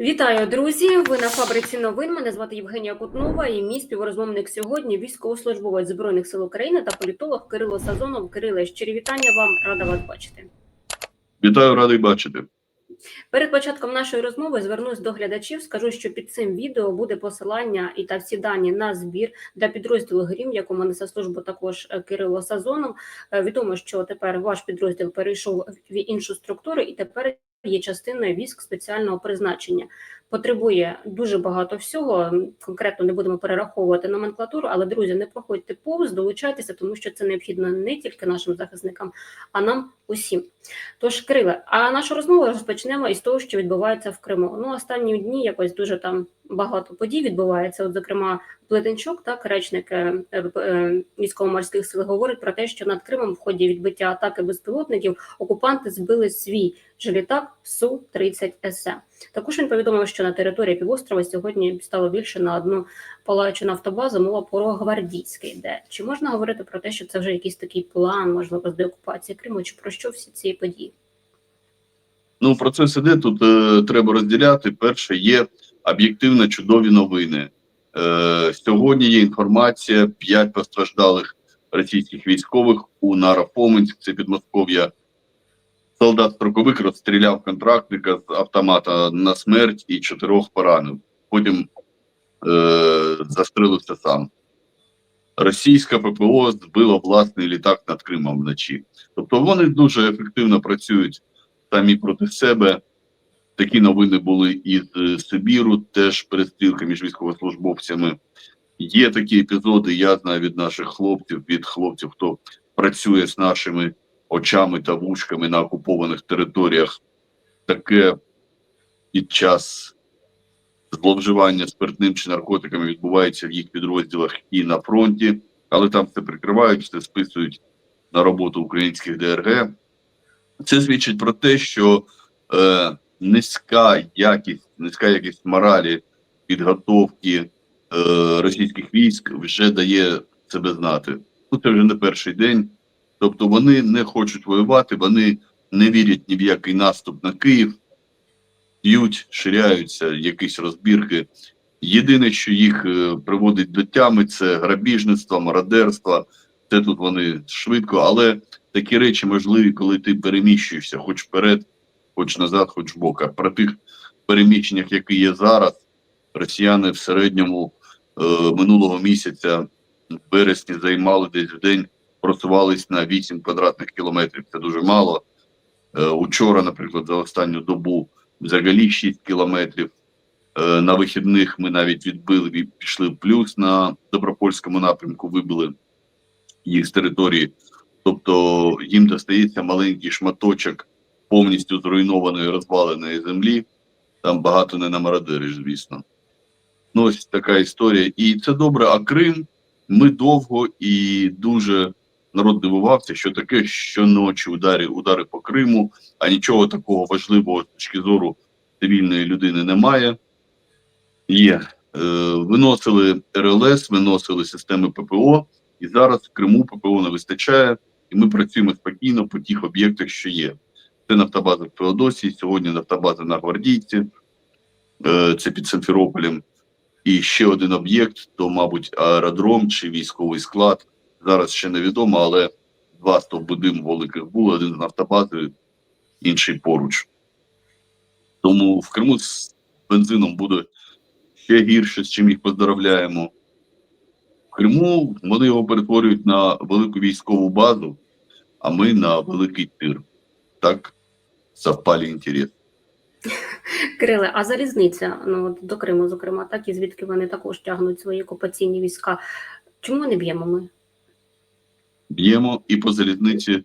Вітаю, друзі! Ви на фабриці новин. Мене звати Євгенія Кутнова і мій співрозмовник сьогодні військовослужбовець збройних сил України та політолог Кирило Сазонов. Кириле, щирі вітання вам, рада вас бачити. Вітаю, радий бачити. Перед початком нашої розмови звернусь до глядачів. Скажу, що під цим відео буде посилання і та всі дані на збір для підрозділу Грім, якому несе службу також е, Кирило Сазонов. Е, Відомо, що тепер ваш підрозділ перейшов в іншу структуру і тепер є частиною військ спеціального призначення. Потребує дуже багато всього. Конкретно не будемо перераховувати номенклатуру, але друзі, не проходьте повз, долучайтеся, тому що це необхідно не тільки нашим захисникам, а нам усім. Тож, Криле, а нашу розмову розпочнемо із того, що відбувається в Криму. Ну, останні дні якось дуже там багато подій відбувається. От, зокрема, Плетенчук, так, речник е, е, військово-морських сил, говорить про те, що над Кримом в ході відбиття атаки безпілотників окупанти збили свій же літак су 30 СЕ. Також він повідомив, що на території півострова сьогодні стало більше на одну палаючу нафтобазу. Мова про гвардійське йде. Чи можна говорити про те, що це вже якийсь такий план, можливо, з деокупації Криму, чи про що всі ці події? Ну, процес іде тут е, треба розділяти. Перше, є об'єктивно чудові новини. Е, сьогодні є інформація: п'ять постраждалих російських військових у Нарафоменськ, це Підмосков'я. Солдат строковик розстріляв контрактника з автомата на смерть і чотирьох поранив. Потім е, застрелився сам. Російська ППО збила власний літак над Кримом вночі. Тобто вони дуже ефективно працюють самі проти себе. Такі новини були із е, Сибіру, теж перестрілка між військовослужбовцями. Є такі епізоди, я знаю від наших хлопців, від хлопців, хто працює з нашими очами та вушками на окупованих територіях. Таке під час зловживання спиртним чи наркотиками відбувається в їх підрозділах і на фронті, але там все прикривають, все списують на роботу українських ДРГ. Це свідчить про те, що е, низька якість, низька якість моралі підготовки е, російських військ вже дає себе знати. Ну, це вже не перший день. Тобто вони не хочуть воювати, вони не вірять ні в який наступ на Київ, п'ють, ширяються якісь розбірки. Єдине, що їх е, приводить до тями, це грабіжництво, мародерство. Це тут вони швидко, але такі речі можливі, коли ти переміщуєшся хоч вперед, хоч назад, хоч вбок. А при тих переміщеннях, які є зараз, росіяни в середньому е, минулого місяця в вересні займали десь в день, просувались на 8 квадратних кілометрів. Це дуже мало. Е, учора, наприклад, за останню добу взагалі 6 кілометрів. Е, на вихідних ми навіть відбили і пішли в плюс на добропольському напрямку, вибили їх з території. Тобто їм достається маленький шматочок повністю зруйнованої розваленої землі. Там багато не намародериш, звісно. Ну, ось така історія. І це добре. А Крим ми довго і дуже народ дивувався, що таке щоночі удари, удари по Криму, а нічого такого важливого з точки зору цивільної людини немає. Є. Е, виносили РЛС, виносили системи ППО, і зараз в Криму ППО не вистачає, і ми працюємо спокійно по тих об'єктах, що є. Це нафтобаза в Феодосії, сьогодні нафтобаза на Гвардійці, е, це під Симферополем. І ще один об'єкт, то, мабуть, аеродром чи військовий склад. Зараз ще невідомо, але два стовбудим великих було, один з нафтобази, інший поруч. Тому в Криму з бензином буде ще гірше, з чим їх поздравляємо. В Криму вони його перетворюють на велику військову базу, а ми на великий тир. Так совпали інтереси. Кириле, а залізниця ну, до Криму, зокрема, так і звідки вони також тягнуть свої окупаційні війська. Чому не б'ємо ми? Б'ємо і по залізниці,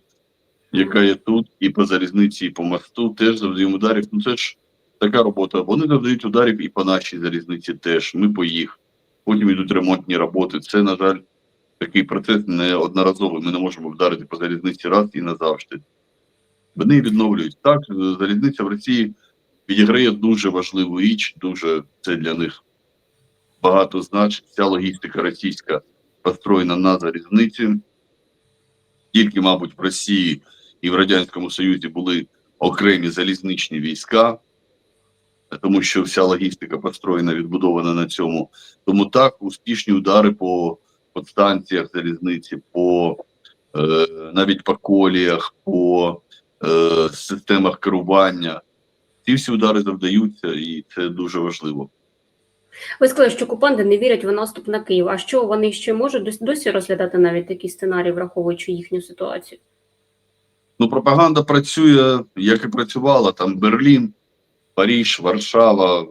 яка є тут, і по залізниці, і по мосту теж завдаємо ударів. Ну це ж така робота. Вони завдають ударів і по нашій залізниці теж. Ми по їх. Потім йдуть ремонтні роботи. Це, на жаль, такий процес неодноразовий. Ми не можемо вдарити по залізниці раз і назавжди. Вони відновлюють. Так, залізниця в Росії відіграє дуже важливу річ, дуже це для них багато значить. Вся логістика російська построєна на залізниці. Тільки, мабуть, в Росії і в Радянському Союзі були окремі залізничні війська. тому що вся логістика построєна, відбудована на цьому. Тому так, успішні удари по подстанціях залізниці, по е, навіть по коліях, по е, системах керування. Ці всі удари завдаються, і це дуже важливо. Ви сказали, що окупанти не вірять в наступ на Київ. А що вони ще можуть досі розглядати навіть такі сценарії, враховуючи їхню ситуацію? Ну, пропаганда працює, як і працювала там Берлін, Паріж, Варшава,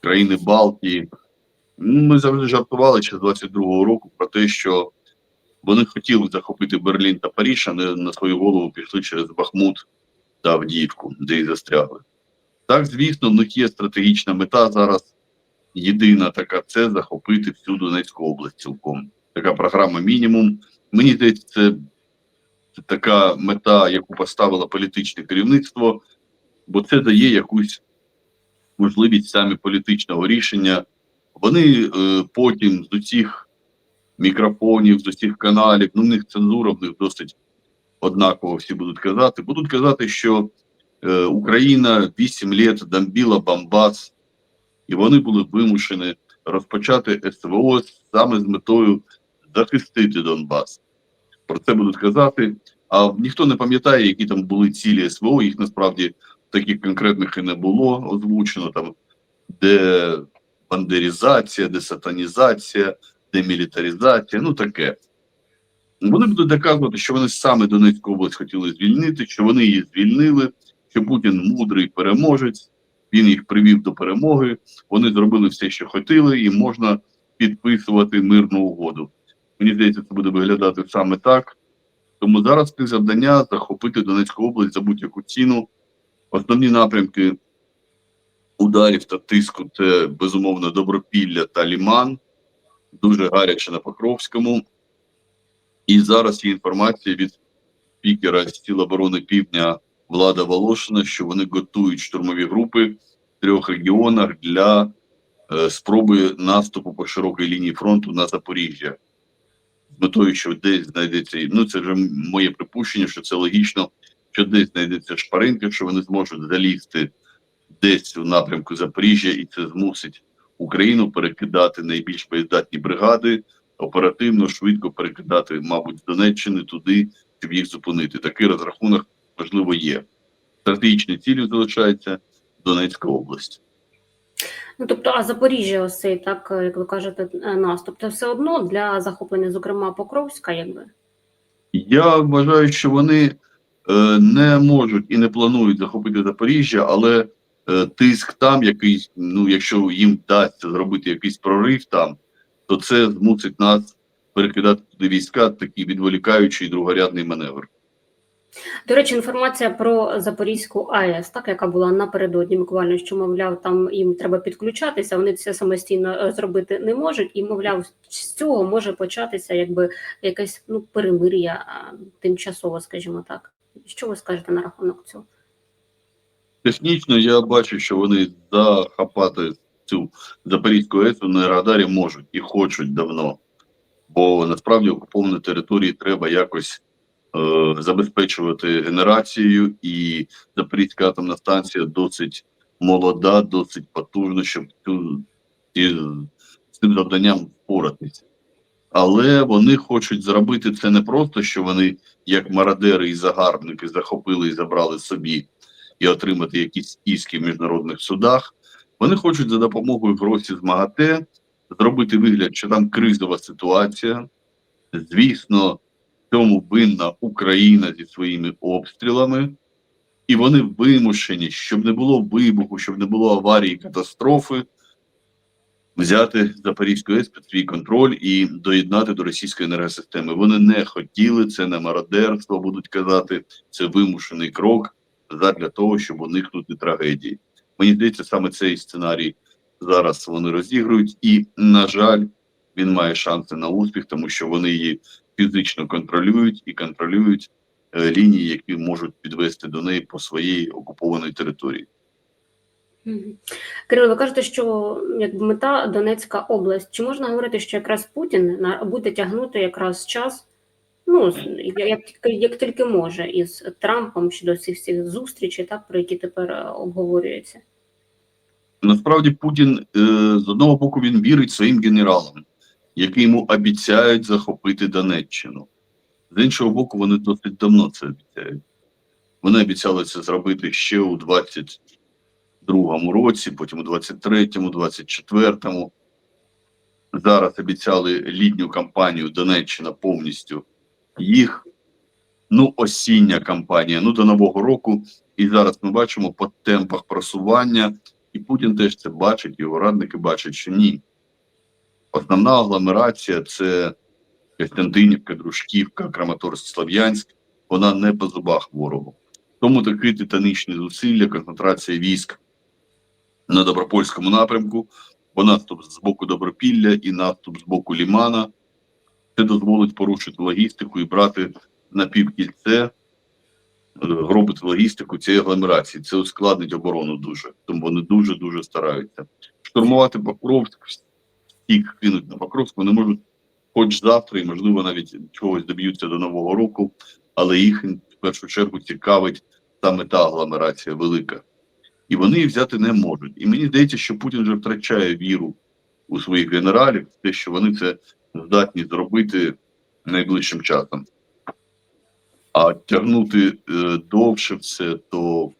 країни Балтії. Ми завжди жартували ще з 22-го року про те, що вони хотіли захопити Берлін та Паріж, а не на свою голову пішли через Бахмут та Авдіївку, де і застрягли. Так, звісно, в них є стратегічна мета зараз. Єдина така це захопити всю Донецьку область цілком. Така програма мінімум. Мені здається, це така мета, яку поставило політичне керівництво, бо це дає якусь можливість саме політичного рішення. Вони е, потім з усіх мікрофонів, з усіх каналів, ну в них цензура в них досить однаково всі будуть казати. Будуть казати, що е, Україна 8 літ дамбіла Бомбас, і вони були вимушені розпочати СВО саме з метою захистити Донбас. Про це будуть казати. А ніхто не пам'ятає, які там були цілі СВО. Їх насправді таких конкретних і не було озвучено. Там де бандерізація, де сатанізація, демілітаризація, ну таке. Вони будуть доказувати, що вони саме Донецьку область хотіли звільнити, що вони її звільнили, що Путін мудрий переможець, він їх привів до перемоги. Вони зробили все, що хотіли, і можна підписувати мирну угоду. Мені здається, це буде виглядати саме так. Тому зараз це завдання захопити Донецьку область за будь-яку ціну. Основні напрямки ударів та тиску це безумовно Добропілля та Ліман, дуже гаряче на Покровському. І зараз є інформація від спікера Сіл оборони Півдня Влада Волошина, що вони готують штурмові групи в трьох регіонах для е, спроби наступу по широкій лінії фронту на Запоріжжя. З метою, що десь знайдеться, ну це вже моє припущення, що це логічно, що десь знайдеться шпаринка, що вони зможуть залізти десь у напрямку Запоріжжя, і це змусить Україну перекидати найбільш боєздатні бригади, оперативно, швидко перекидати, мабуть, з Донеччини туди, щоб їх зупинити. Такий розрахунок, можливо, є. Стратегічною цілею залишається Донецька область. Ну тобто, а Запоріжжя, ось цей, так як ви кажете, е, наступ, це все одно для захоплення, зокрема Покровська, якби. Я вважаю, що вони е, не можуть і не планують захопити Запоріжжя, але тиск там, якийсь, ну якщо їм вдасться зробити якийсь прорив там, то це змусить нас перекидати туди війська, такий відволікаючий другорядний маневр. До речі, інформація про Запорізьку АЕС, так яка була напередодні, буквально що мовляв, там їм треба підключатися, вони це самостійно е, зробити не можуть, і мовляв, з цього може початися якби якесь ну перемир'я тимчасово, скажімо так. Що ви скажете на рахунок цього? Технічно я бачу, що вони захапати цю Запорізьку АЕС на радарі можуть і хочуть давно, бо насправді окуповані території треба якось е, забезпечувати генерацією, і Запорізька атомна станція досить молода, досить потужна, щоб цю, ці, з цим завданням впоратися. Але вони хочуть зробити це не просто, що вони, як мародери і загарбники, захопили і забрали собі і отримати якісь іски в міжнародних судах. Вони хочуть за допомогою гроші з МАГАТЕ зробити вигляд, що там кризова ситуація. Звісно, цьому винна Україна зі своїми обстрілами, і вони вимушені, щоб не було вибуху, щоб не було аварії, катастрофи, взяти Запорізьку АЕС під свій контроль і доєднати до російської енергосистеми. Вони не хотіли, це не мародерство, будуть казати, це вимушений крок задля того, щоб уникнути трагедії. Мені здається, саме цей сценарій зараз вони розігрують, і, на жаль, він має шанси на успіх, тому що вони її фізично контролюють і контролюють е, лінії, які можуть підвести до неї по своїй окупованій території. Кирило, ви кажете, що якби мета Донецька область. Чи можна говорити, що якраз Путін буде тягнути якраз час, ну як, тільки- як тільки може, із Трампом щодо цих всіх зустрічей, так про які тепер е, обговорюються? Насправді Путін е, з одного боку він вірить своїм генералам, які йому обіцяють захопити Донеччину. З іншого боку, вони досить давно це обіцяють. Вони обіцяли це зробити ще у 22-му році, потім у 23-му, 24-му. Зараз обіцяли літню кампанію Донеччина повністю їх. Ну, осіння кампанія, ну до Нового року. І зараз ми бачимо по темпах просування, і Путін теж це бачить, його радники бачать, що ні. Основна агломерація це Костянтинівка, Дружківка, Краматорськ, Слов'янськ. Вона не по зубах ворогу. Тому такі титанічні зусилля, концентрація військ на Добропольському напрямку, бо наступ з боку Добропілля і наступ з боку Лімана. Це дозволить порушити логістику і брати на півкільце, е, робити логістику цієї агломерації. Це ускладнить оборону дуже. Тому вони дуже-дуже стараються. Штурмувати Покровськ, всіх кинуть на Покровськ, вони можуть хоч завтра, і можливо навіть чогось доб'ються до Нового року, але їх в першу чергу цікавить саме та агломерація велика. І вони її взяти не можуть. І мені здається, що Путін вже втрачає віру у своїх генералів, те, що вони це здатні зробити найближчим часом. А тягнути е, довше все, то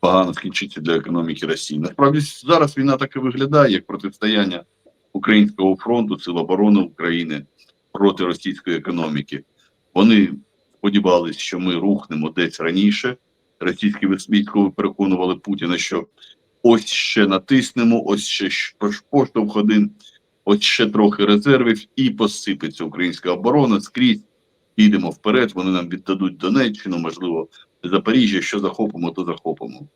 погано скінчиться для економіки Росії. Насправді зараз війна так і виглядає, як протистояння Українського фронту, Сил оборони України проти російської економіки. Вони сподівалися, що ми рухнемо десь раніше. Російські військові переконували Путіна, що ось ще натиснемо, ось ще поштовх один, ось ще трохи резервів, і посипеться українська оборона скрізь. Підемо вперед, вони нам віддадуть Донеччину, можливо, Запоріжжя, що захопимо, то захопимо.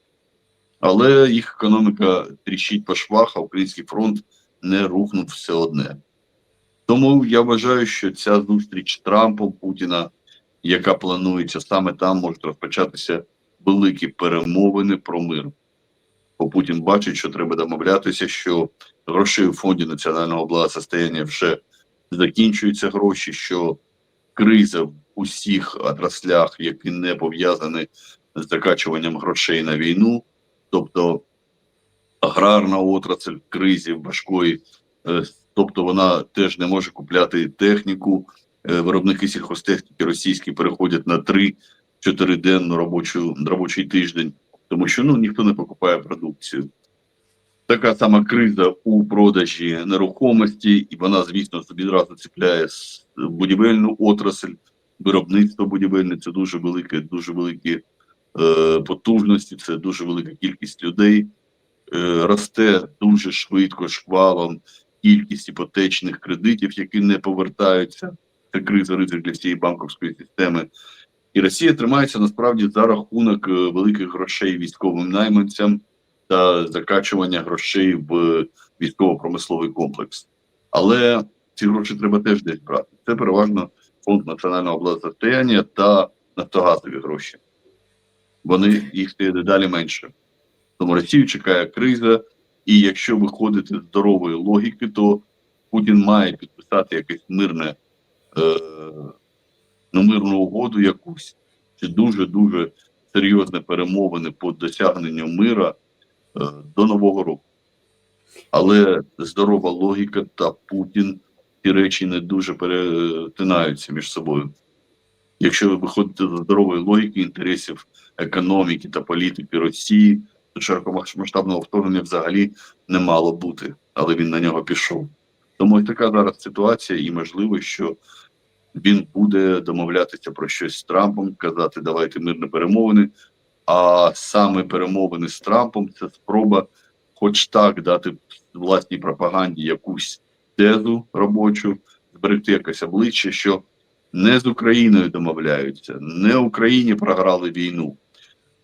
Але їх економіка тріщить по швах, а український фронт не рухнув все одне. Тому я вважаю, що ця зустріч Трампом Путіна, яка планується саме там, можуть розпочатися великі перемовини про мир. Бо Путін бачить, що треба домовлятися, що грошей у фонді національного благосостояння вже закінчуються гроші, що криза в усіх отраслях, які не пов'язані з закачуванням грошей на війну, тобто аграрна отрасль в кризі важкої, е, тобто вона теж не може купляти техніку. Е, Виробники сільхозтехніки російські переходять на 3-4 денну робочу робочий тиждень, тому що ну ніхто не покупає продукцію. Така сама криза у продажі нерухомості, і вона, звісно, відразу ціпляє будівельну отрасль, виробництво будівельне це дуже велике, дуже великі е, потужності, це дуже велика кількість людей. Е, росте дуже швидко шквалом кількість іпотечних кредитів, які не повертаються. Це криза ризик для всієї банківської системи. І Росія тримається насправді за рахунок е, великих грошей військовим найманцям та закачування грошей в військово-промисловий комплекс. Але ці гроші треба теж десь брати. Це переважно фонд національного благосостояння та нафтогазові гроші. Вони їх стає дедалі менше. Тому Росію чекає криза, і якщо виходити з здорової логіки, то Путін має підписати якесь мирне, е, ну, мирну угоду якусь, чи дуже-дуже серйозні перемовини по досягненню мира е, до Нового року. Але здорова логіка та Путін ці речі не дуже перетинаються між собою. Якщо ви виходите з здорової логіки інтересів економіки та політики Росії, то широкомасштабного вторгнення взагалі не мало бути, але він на нього пішов. Тому така зараз ситуація, і можливо, що він буде домовлятися про щось з Трампом, казати, давайте мирні перемовини. А саме перемовини з Трампом це спроба, хоч так, дати власній пропаганді якусь тезу робочу, зберегти якесь обличчя, що не з Україною домовляються, не Україні програли війну,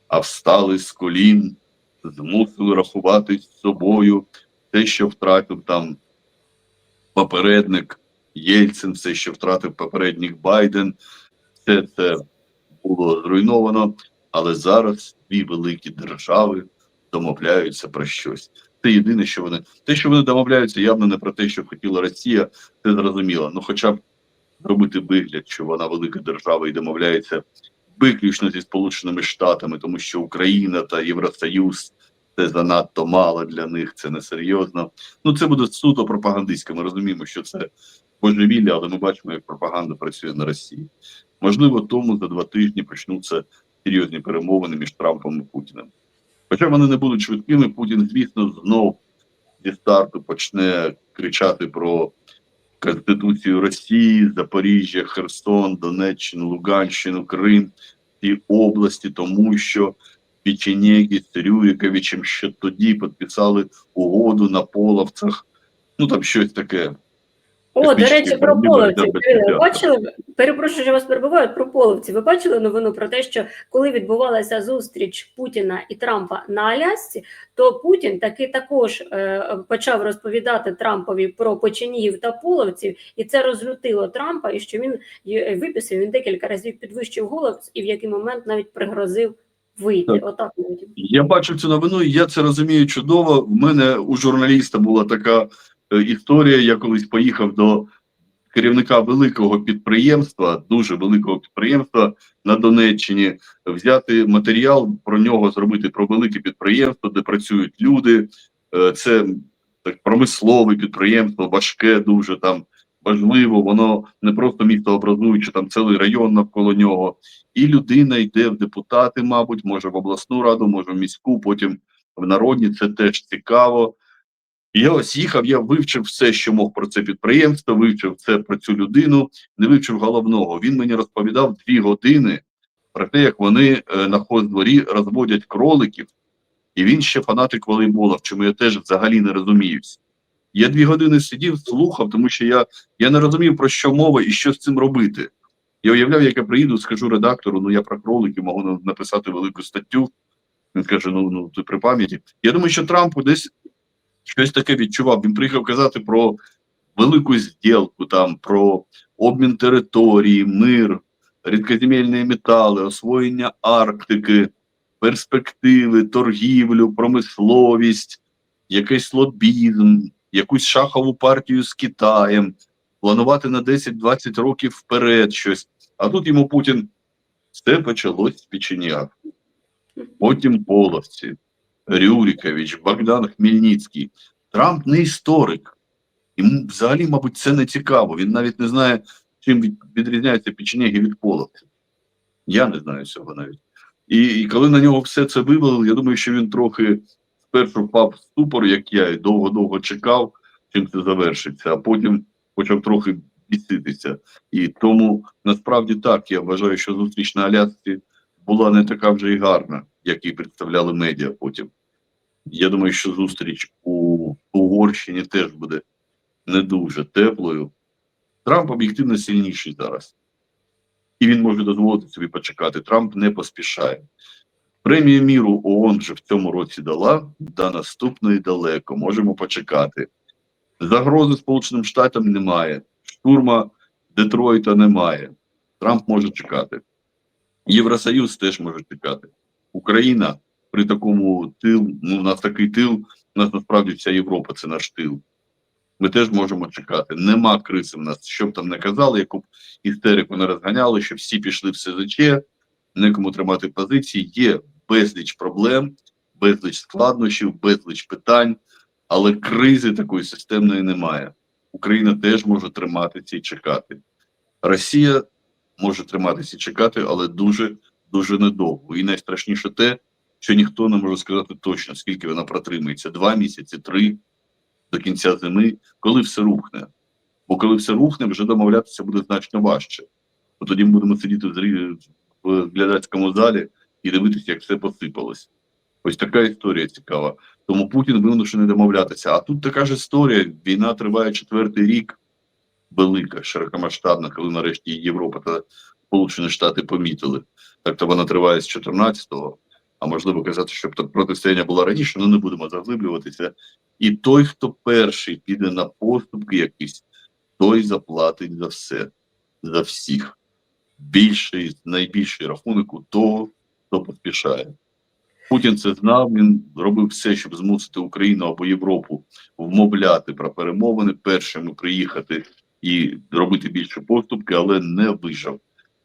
а встали з колін, змусили рахуватись з собою те, що втратив там попередник Єльцин, все, що втратив попередник Байден, все це було зруйновано. Але зараз дві великі держави домовляються про щось. Це єдине, що вони те, що вони домовляються, явно не про те, що хотіла Росія, це зрозуміло. Ну, хоча б робити вигляд, що вона велика держава і домовляється виключно зі Сполученими Штатами, тому що Україна та Євросоюз це занадто мало для них, це несерйозно. Ну це буде суто пропагандистське. Ми розуміємо, що це божевілля, але ми бачимо, як пропаганда працює на Росії. Можливо, тому за два тижні почнуться серйозні перемовини між Трампом і Путіним. Хоча вони не будуть швидкими, Путін, звісно, знов зі старту почне кричати про Конституцію Росії, Запоріжжя, Херсон, Донеччину, Луганщину, Крим, ці області, тому що Печенеги з Рюриковичем ще тоді підписали угоду на половцях. Ну там щось таке. О, до речі, про Кирило, життя. Бачили, перепрошую, що вас перебувають про половців. Ви бачили новину про те, що коли відбувалася зустріч Путіна і Трампа на Алясці, то Путін таки також е, почав розповідати Трампові про печенігів та половців, і це розлютило Трампа, і що він е, виписав, він декілька разів підвищив голос і в який момент навіть пригрозив вийти. Так. Отак. Я бачив цю новину, і я це розумію чудово. В мене у журналіста була така е, історія. Я колись поїхав до керівника великого підприємства, дуже великого підприємства на Донеччині, взяти матеріал про нього, зробити про велике підприємство, де працюють люди. Е, Це так промислове підприємство, важке, дуже там важливо. Воно не просто місто образуюче, там цілий район навколо нього. І людина йде в депутати, мабуть, може в обласну раду, може в міську, потім в народні. Це теж цікаво. Я ось їхав, я вивчив все, що мог про це підприємство, вивчив це про цю людину, не вивчив головного. Він мені розповідав дві години про те, як вони е, на хоздворі розводять кроликів, і він ще фанатик волейбола, в чому я теж взагалі не розуміюсь. Я дві години сидів, слухав, тому що я, я не розумів, про що мова і що з цим робити. Я уявляв, як я приїду, скажу редактору, ну я про кроликів можу написати велику статтю. Він каже: ну, ну ти при пам'яті. Я думаю, що Трамп десь щось таке відчував. Він приїхав казати про велику зділку, там, про обмін території, мир, рідкоземельні метали, освоєння Арктики, перспективи, торгівлю, промисловість, якийсь лобізм, якусь шахову партію з Китаєм, планувати на 10-20 років вперед щось. А тут йому Путін все почалось з печеняк. Потім половці, Рюрикович, Богдан Хмельницький. Трамп не історик. Йому взагалі, мабуть, це не цікаво. Він навіть не знає, чим відрізняються печенеги від половців. Я не знаю цього навіть. І, і коли на нього все це вивели, я думаю, що він трохи спершу впав в ступор, як я, і довго-довго чекав, чим це завершиться, а потім почав трохи біситися. І тому насправді так, я вважаю, що зустріч на Алясці була не така вже і гарна, як її представляли медіа потім. Я думаю, що зустріч у Угорщині теж буде не дуже теплою. Трамп об'єктивно сильніший зараз. І він може дозволити собі почекати. Трамп не поспішає. Премію міру ООН вже в цьому році дала, до наступної далеко. Можемо почекати. Загрози Сполученим Штатам немає. Штурма Детройта немає. Трамп може чекати. Євросоюз теж може чекати. Україна при такому тил, ну, у нас такий тил, у нас насправді вся Європа це наш тил. Ми теж можемо чекати. Нема кризи в нас. Що б там не казали, яку б істерику не розганяли, що всі пішли в СЗЧ, некому тримати позиції. Є безліч проблем, безліч складнощів, безліч питань, але кризи такої системної немає. Україна теж може триматися і чекати. Росія може триматися і чекати, але дуже дуже недовго. І найстрашніше те, що ніхто не може сказати точно, скільки вона протримається: два місяці, три до кінця зими, коли все рухне. Бо коли все рухне, вже домовлятися буде значно важче. Бо тоді ми будемо сидіти в глядацькому залі і дивитися, як все посипалось. Ось така історія цікава. Тому Путін вимушений домовлятися. А тут така ж історія: війна триває четвертий рік, велика, широкомасштабна, коли нарешті Європа та Сполучені Штати помітили. Так то вона триває з 14-го, а можливо казати, щоб протистояння було раніше, ну не будемо заглиблюватися. І той, хто перший піде на поступки якісь, той заплатить за все, за всіх. Більший, найбільший рахунок у того, хто поспішає. Путін це знав, він робив все, щоб змусити Україну або Європу вмовляти про перемовини, першими приїхати і робити більше поступки, але не вижив.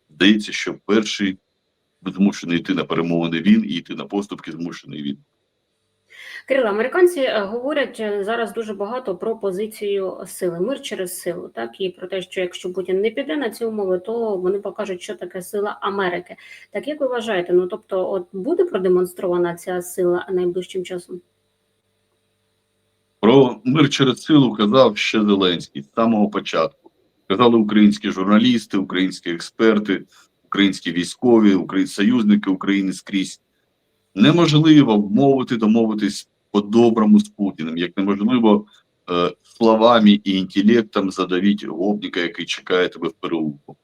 Здається, що перший змушений йти на перемовини він і йти на поступки змушений він. Кирило, американці е, говорять е, зараз дуже багато про позицію сили, мир через силу, так і про те, що якщо Путін не піде на ці умови, то вони покажуть, що таке сила Америки. Так як ви вважаєте, ну тобто, от буде продемонстрована ця сила найближчим часом? Про мир через силу казав ще Зеленський з самого початку. Казали українські журналісти, українські експерти, українські військові, українські союзники України скрізь. Неможливо вмовити, домовитись по-доброму з Путіним, як неможливо е, словами і інтелектом задавити гопніка, який чекає тебе в переулку.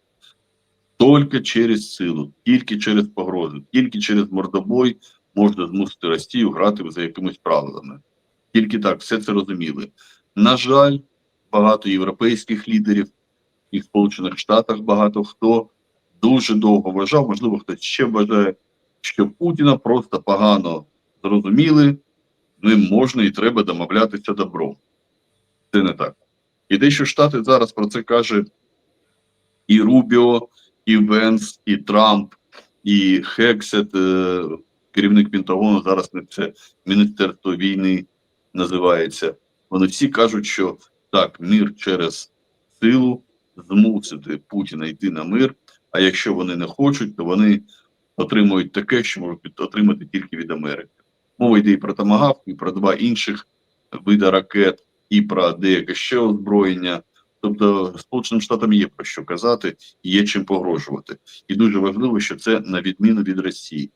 Тільки через силу, тільки через погрози, тільки через мордобой можна змусити Росію грати за якимись правилами. Тільки так, все це розуміли. На жаль, багато європейських лідерів і в Сполучених Штатах багато хто дуже довго вважав, можливо, хтось ще вважає, що Путіна просто погано зрозуміли, ним можна і треба домовлятися добром. Це не так. І те, що Штати зараз про це каже і Рубіо, і Венс, і Трамп, і Хексет, е, керівник Пентагону, зараз не це Міністерство війни називається. Вони всі кажуть, що так, мир через силу змусити Путіна йти на мир. А якщо вони не хочуть, то вони отримують таке, що можуть отримати тільки від Америки. Мова йде і про Томагавк, і про два інших види ракет, і про деяке ще озброєння. Тобто Сполученим Штатам є про що казати, є чим погрожувати. І дуже важливо, що це на відміну від Росії.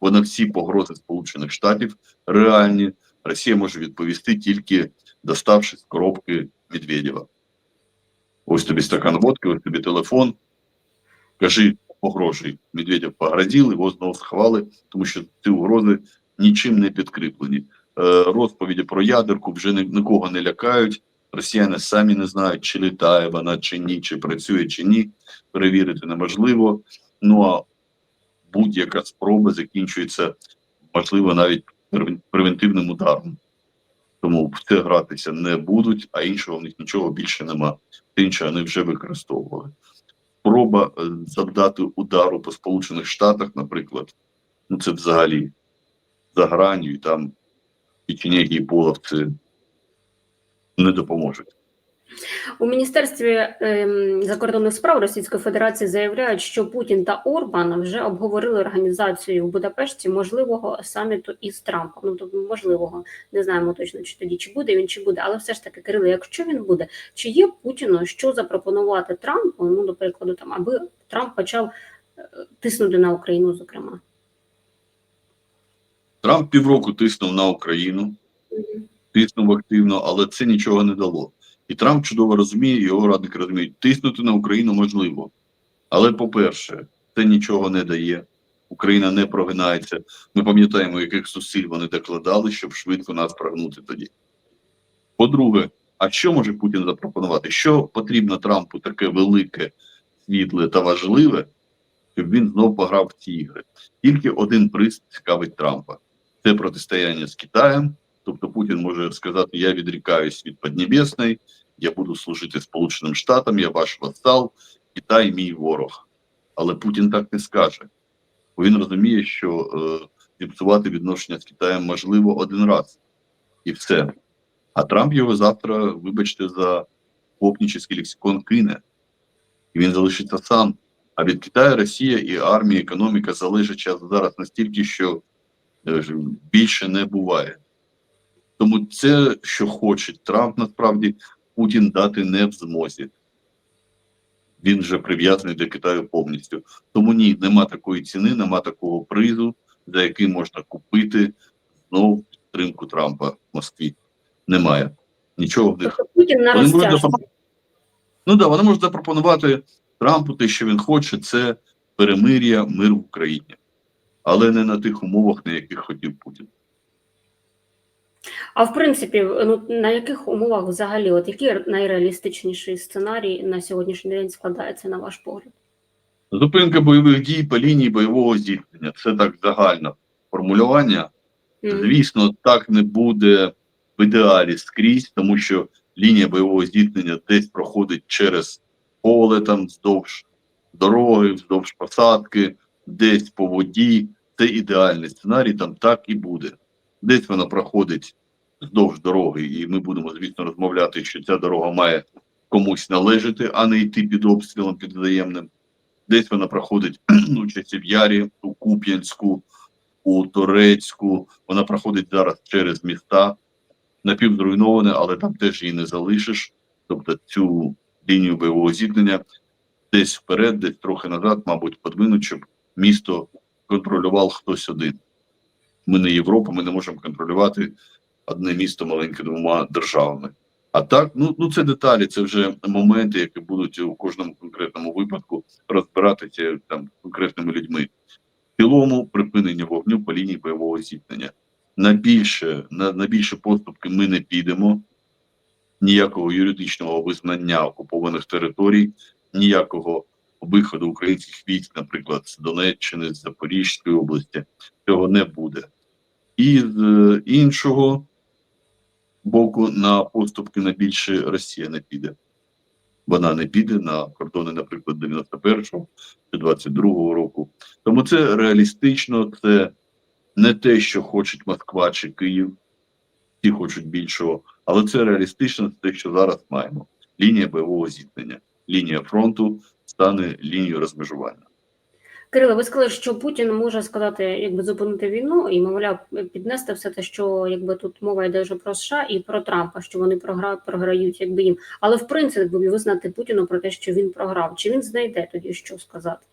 Бо на всі погрози Сполучених Штатів реальні Росія може відповісти тільки доставши з коробки Медведєва. Ось тобі стакан водки, ось тобі телефон. Кажи, погрожуй. Медведєв погрозив, його знову сховали, тому що ці угрози нічим не підкріплені. Е, розповіді про ядерку вже нікого не лякають. Росіяни самі не знають, чи літає вона, чи ні, чи працює, чи ні. Перевірити неможливо. Ну а будь-яка спроба закінчується, можливо, навіть превентивним ударом. Тому в це гратися не будуть, а іншого в них нічого більше нема. Інше вони вже використовували. Спроба е, завдати удару по Сполучених Штатах, наприклад, ну це взагалі за гранью, і там печенеги і половці не допоможуть. У міністерстві ем, закордонних справ Російської Федерації заявляють, що Путін та Орбан вже обговорили організацію в Будапешті можливого саміту із Трампом. Ну тобто можливого не знаємо точно, чи тоді чи буде він, чи буде, але все ж таки, Кирило, якщо він буде, чи є Путіну що запропонувати Трампу? Ну, до прикладу, там аби Трамп почав е, тиснути на Україну, зокрема. Трамп півроку тиснув на Україну, тиснув активно, але це нічого не дало. І Трамп чудово розуміє, його радники розуміють, тиснути на Україну можливо. Але, по-перше, це нічого не дає. Україна не прогинається. Ми пам'ятаємо, яких зусиль вони докладали, щоб швидко нас прогнути тоді. По-друге, а що може Путін запропонувати? Що потрібно Трампу таке велике, світле та важливе, щоб він знов пограв в ці ігри? Тільки один приз цікавить Трампа: це протистояння з Китаєм. Тобто Путін може сказати: Я відрікаюсь від Поднебесної, я буду служити Сполученим Штатам, я ваш вассал, Китай мій ворог. Але Путін так не скаже. Бо він розуміє, що е, відношення з Китаєм можливо один раз. І все. А Трамп його завтра, вибачте, за попнічний лексикон кине. І він залишиться сам. А від Китаю Росія і армія, економіка залежить час зараз настільки, що більше не буває. Тому це, що хоче Трамп, насправді Путін дати не в змозі. Він вже прив'язаний до Китаю повністю. Тому ні, нема такої ціни, нема такого призу, за який можна купити знову підтримку Трампа в Москві. Немає. Нічого в них. Тобто Путін на Вони можуть запропонувати- Ну да, вони можуть запропонувати Трампу те, що він хоче, це перемир'я, мир в Україні. Але не на тих умовах, на яких хотів Путін. А в принципі, ну на яких умовах взагалі, от який найреалістичніший сценарій на сьогоднішній день складається на ваш погляд? Зупинка бойових дій по лінії бойового зіткнення. Це так загальне формулювання. Мгм. Звісно, так не буде в ідеалі скрізь, тому що лінія бойового зіткнення десь проходить через поле, там вздовж дороги, вздовж посадки, десь по воді. Це ідеальний сценарій, там так і буде. десь вона проходить вздовж дороги, і ми будемо, звісно, розмовляти, що ця дорога має комусь належати, а не йти під обстрілом під взаємним. Десь вона проходить у Часів'ярі, у Куп'янську, у Торецьку. Вона проходить зараз через міста, напівзруйноване, але там теж її не залишиш. Тобто цю лінію бойового зіткнення десь вперед, десь трохи назад, мабуть, подвинуть, щоб місто контролював хтось один. Ми не Європа, ми не можемо контролювати одне місто маленьке двома державами. А так, ну, ну це деталі, це вже моменти, які будуть у кожному конкретному випадку розбиратися там конкретними людьми. В цілому припинення вогню по лінії бойового зіткнення. На більше, на, на більше поступки ми не підемо. Ніякого юридичного визнання окупованих територій, ніякого виходу українських військ, наприклад, з Донеччини, з Запорізької області, цього не буде. І з е, іншого боку, на поступки на більше Росія не піде. Вона не піде на кордони, наприклад, 91-го чи 22-го року. Тому це реалістично, це не те, що хочуть Москва чи Київ, всі хочуть більшого, але це реалістично, це те, що зараз маємо. Лінія бойового зіткнення, лінія фронту стане лінією розмежування. Кирило, ви сказали, що Путін може сказати, якби зупинити війну і, мовляв, піднести все те, що якби тут мова йде вже про США і про Трампа, що вони програ... програють, якби їм. Але в принципі визнати Путіну про те, що він програв. Чи він знайде тоді що сказати?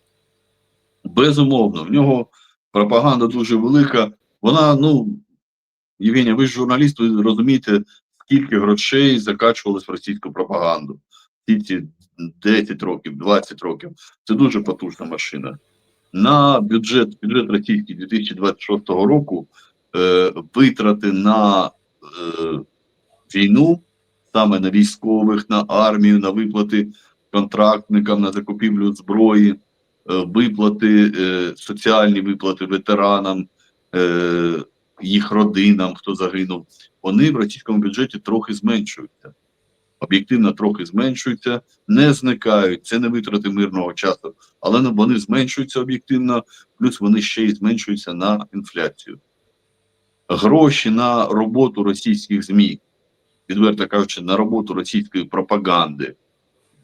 Безумовно, в нього пропаганда дуже велика. Вона, ну, Євгенія, ви ж журналіст, ви розумієте, скільки грошей закачувалось в російську пропаганду. Ці 10 років, 20 років. Це дуже потужна машина. На бюджет, бюджет російський 2026 року е, витрати на е, війну, саме на військових, на армію, на виплати контрактникам, на закупівлю зброї, е, виплати, е, соціальні виплати ветеранам, е, їх родинам, хто загинув, вони в російському бюджеті трохи зменшуються. Об'єктивно трохи зменшуються, не зникають. Це не витрати мирного часу, але вони зменшуються об'єктивно, плюс вони ще й зменшуються на інфляцію. Гроші на роботу російських ЗМІ, відверто кажучи, на роботу російської пропаганди,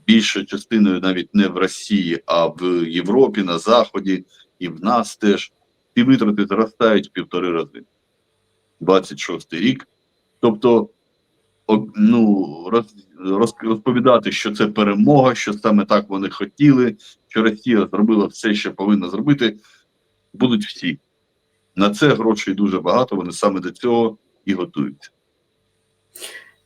більшою частиною навіть не в Росії, а в Європі, на Заході і в нас теж ці витрати зростають в півтори рази. 26 рік. Тобто, ну, роз, роз, розповідати, що це перемога, що саме так вони хотіли, що Росія зробила все, що повинна зробити, будуть всі. На це грошей дуже багато, вони саме до цього і готуються.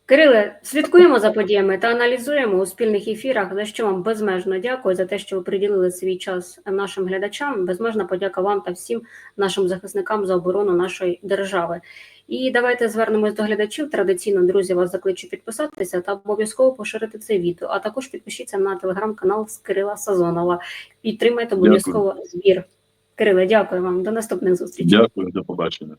Кириле, слідкуємо за подіями та аналізуємо у спільних ефірах. За що вам безмежно дякую за те, що ви приділили свій час нашим глядачам. Безмежна подяка вам та всім нашим захисникам за оборону нашої держави. І давайте звернемось до глядачів. Традиційно, друзі, вас закличу підписатися та обов'язково поширити це відео. А також підпишіться на телеграм-канал з Кирила Сазонова. Підтримайте обов'язково збір. Кириле, дякую вам. До наступних зустрічей. Дякую, до побачення.